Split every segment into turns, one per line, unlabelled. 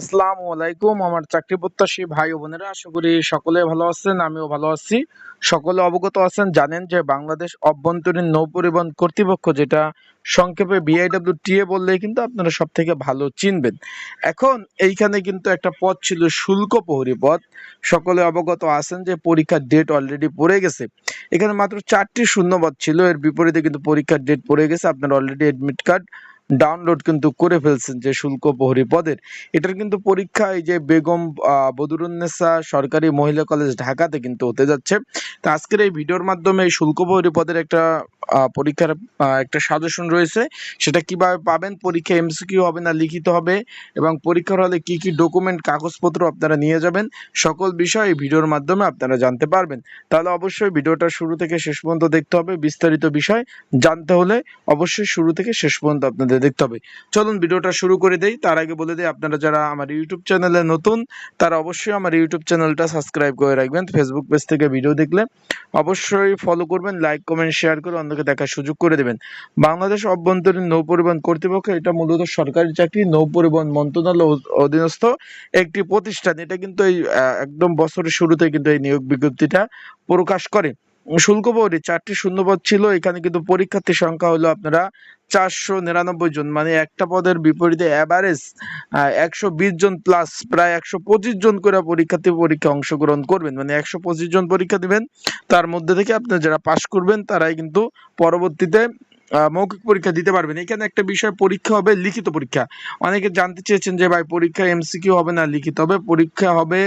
আসসালামু আলাইকুম, আমার চাকরি প্রত্যাশী ভাই ও বোনেরা, আশা করি সকলে ভালো আছেন, আমিও ভালো আছি। সকলে অবগত আছেন, জানেন যে বাংলাদেশ অভ্যন্তরীণ নৌ পরিবহন কর্তৃপক্ষ যেটা সংক্ষেপে বিআইডব্লিউটিএ বললেই কিন্তু আপনারা সব থেকে ভালো চিনবেন। এখন এইখানে কিন্তু একটা পদ ছিল শুল্ক প্রহরী পদ সকলে অবগত আছেন যে পরীক্ষার ডেট অলরেডি পড়ে গেছে। এখানে মাত্র চারটি শূন্যপদ ছিল, এর বিপরীতে কিন্তু পরীক্ষার ডেট পড়ে গেছে, আপনার অলরেডি অ্যাডমিট কার্ড ডাউনলোড কিন্তু করে ফেলছেন যে শুল্ক প্রহরী পদের। এটার কিন্তু পরীক্ষা এই যে বেগম বদরুন্নেসা সরকারি মহিলা কলেজ ঢাকাতে কিন্তু হতে যাচ্ছে। তো আজকের এই ভিডিওর মাধ্যমে শুল্ক প্রহরী পদের একটা পরীক্ষার একটা সাজেশন রয়েছে। সেটা কীভাবে পাবেন, পরীক্ষা এমসিকিউ হবে না লিখিত হবে, এবং পরীক্ষার হলে কি কি ডকুমেন্ট কাগজপত্র আপনারা নিয়ে যাবেন, সকল বিষয় এই ভিডিওর মাধ্যমে আপনারা জানতে পারবেন। তাহলে অবশ্যই ভিডিওটা শুরু থেকে শেষ পর্যন্ত দেখতে হবে, বিস্তারিত বিষয় জানতে হলে অবশ্যই শুরু থেকে শেষ পর্যন্ত আপনাদের দেখতে হবে। চলুন ভিডিওটা শুরু করে দেই। তার আগে বলে দিই, আপনারা যারা আমার ইউটিউব চ্যানেলে নতুন, তারা অবশ্যই আমার ইউটিউব চ্যানেলটা সাবস্ক্রাইব করে রাখবেন। ফেসবুক পেজ থেকে ভিডিও দেখলে অবশ্যই ফলো করবেন লাইক কমেন্ট শেয়ার করে অন্যকে দেখার সুযোগ করে দেবেন। বাংলাদেশ অভ্যন্তরীণ নৌ পরিবহন কর্তৃপক্ষ এটা মূলত সরকারি চাকরি, নৌ পরিবহন মন্ত্রণালয় অধীনস্থ একটি প্রতিষ্ঠান। এটা কিন্তু এই একদম বছরের শুরুতে কিন্তু এই নিয়োগ বিজ্ঞপ্তিটা প্রকাশ করে। শুল্ক বোর্ডে চারটি শূন্যপদ ছিল। এখানে কিন্তু পরীক্ষার্থীর সংখ্যা হলো আপনারা চারশো নিরানব্বই জন। মানে একটা পদের বিপরীতে অ্যাভারেজ একশো বিশ জন প্লাস প্রায় একশো পঁচিশ জন করে পরীক্ষার্থী পরীক্ষা অংশগ্রহণ করবেন। মানে একশো পঁচিশ জন পরীক্ষা দিবেন। তার মধ্যে থেকে আপনার যারা পাশ করবেন, তারাই কিন্তু পরবর্তীতে মৌখিক পরীক্ষা দিতে পারবেন। এখানে একটা বিষয়, পরীক্ষা হবে লিখিত পরীক্ষা। অনেকে জানতে চেয়েছেন যে, ভাই, পরীক্ষা এমসিকিউ হবে না লিখিত? হবে পরীক্ষা হবে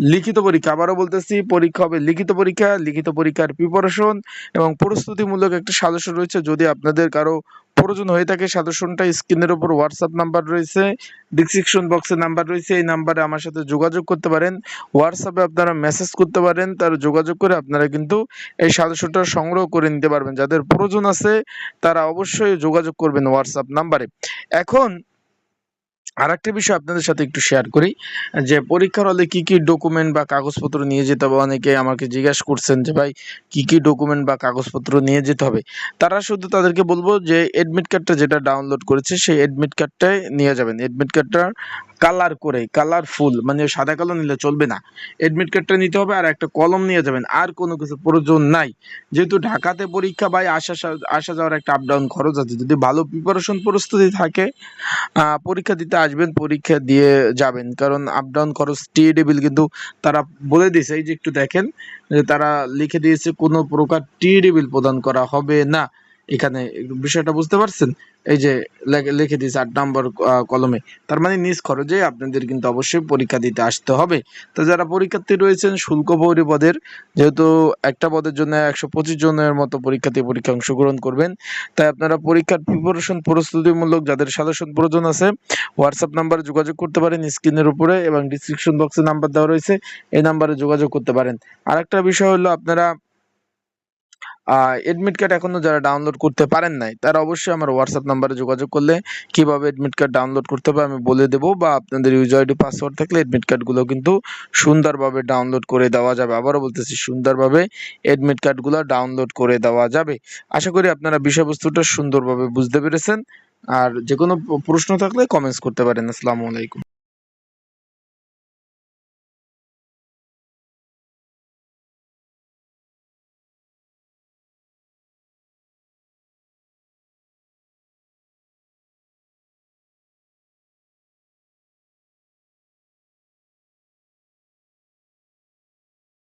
লিখিত পরীক্ষা। আবারও বলতেছি, পরীক্ষা হবে লিখিত পরীক্ষা, লিখিত পরীক্ষার প্রিপারেশন এবং প্রস্তুতিমূলক একটা সাজেশন রয়েছে। যদি আপনাদের কারও প্রয়োজন হয়ে থাকে সাজেশনটা স্ক্রিনের উপর হোয়াটসঅ্যাপ নাম্বার রয়েছে ডিসক্রিপশন বক্সে নাম্বার রয়েছে, এই নাম্বারে আমার সাথে যোগাযোগ করতে পারেন। হোয়াটসঅ্যাপে আপনারা মেসেজ করতে পারেন, তার যোগাযোগ করে আপনারা কিন্তু এই সাজেশনটা সংগ্রহ করে নিতে পারবেন। যাদের প্রয়োজন আছে, তারা অবশ্যই যোগাযোগ করবেন হোয়াটসঅ্যাপ নাম্বারে। এখন আরেকটা বিষয় আপনাদের সাথে একটু শেয়ার করি, যে পরীক্ষার হলে কি কি ডকুমেন্ট বা কাগজপত্র নিয়ে যেতে হবে? অনেকে আমাকে জিজ্ঞাসা করছেন যে, ভাই, কি কি ডকুমেন্ট বা কাগজপত্র নিয়ে যেতে হবে? তারা শুধু তাদেরকে বলব যে অ্যাডমিট কার্ডটা যেটা ডাউনলোড করেছে, সেই এডমিট কার্ডটাই নিয়ে যাবেন। এডমিট কার্ডটা কালার করে, কালারফুল মানে সাদা কালো নিলে চলবে না। এডমিট কার্ডটা নিতে হবে আর একটা কলম নিয়ে যাবেন, আর কোনো কিছু প্রয়োজন নাই। যেহেতু ঢাকাতে পরীক্ষা ভাই, আসা আসা যাওয়ার একটা আপ ডাউন খরচ আছে। যদি ভালো প্রিপারেশন প্রস্তুতি থাকে পরীক্ষা দিতে আসবেন, পরীক্ষা দিয়ে যাবেন। কারণ আপ ডাউন খরচ টিএডিবিল কিন্তু তারা বলে দিয়েছে। এই যে একটু দেখেন, যে তারা লিখে দিয়েছে কোনো প্রকার টিএডিবিল প্রদান করা হবে না। এখানে বিষয়টা বুঝতে পারছেন? এই যে লেখে- দিয়েছে আট নম্বর কলমে। তার মানে নিজ খরচে আপনাদের কিন্তু অবশ্যই পরীক্ষা দিতে আসতে হবে। তো যারা পরীক্ষার্থী রয়েছেন, শুল্ক ভৌরি পদের, যেহেতু একটা পদের জন্য একশো পঁচিশ জনের মতো পরীক্ষার্থী পরীক্ষা অংশগ্রহণ করবেন, তাই আপনারা পরীক্ষার প্রিপারেশন প্রস্তুতিমূলক যাদের সাজেশন প্রয়োজন আছে হোয়াটসঅ্যাপ নাম্বারে যোগাযোগ করতে পারেন স্ক্রিনের উপরে এবং ডিসক্রিপশন বক্সে নাম্বার দেওয়া রয়েছে, এই নাম্বারে যোগাযোগ করতে পারেন। আরেকটা বিষয় হলো আপনারা এডমিট কার্ড এখনও যারা ডাউনলোড করতে পারেন নাই, তারা অবশ্যই আমার হোয়াটসঅ্যাপ নাম্বারে যোগাযোগ করলে কীভাবে এডমিট কার্ড ডাউনলোড করতে হবে আমি বলে দেবো বা আপনাদের ইউজার আইডি পাসওয়ার্ড থাকলে এডমিট কার্ডগুলো কিন্তু সুন্দরভাবে ডাউনলোড করে দেওয়া যাবে। আবারও বলতেছি, সুন্দরভাবে এডমিট কার্ডগুলো ডাউনলোড করে দেওয়া যাবে। আশা করি আপনারা বিষয়বস্তুটা সুন্দরভাবে বুঝতে পেরেছেন। আর যে কোনো প্রশ্ন থাকলে কমেন্টস করতে পারেন। আসসালামু আলাইকুম।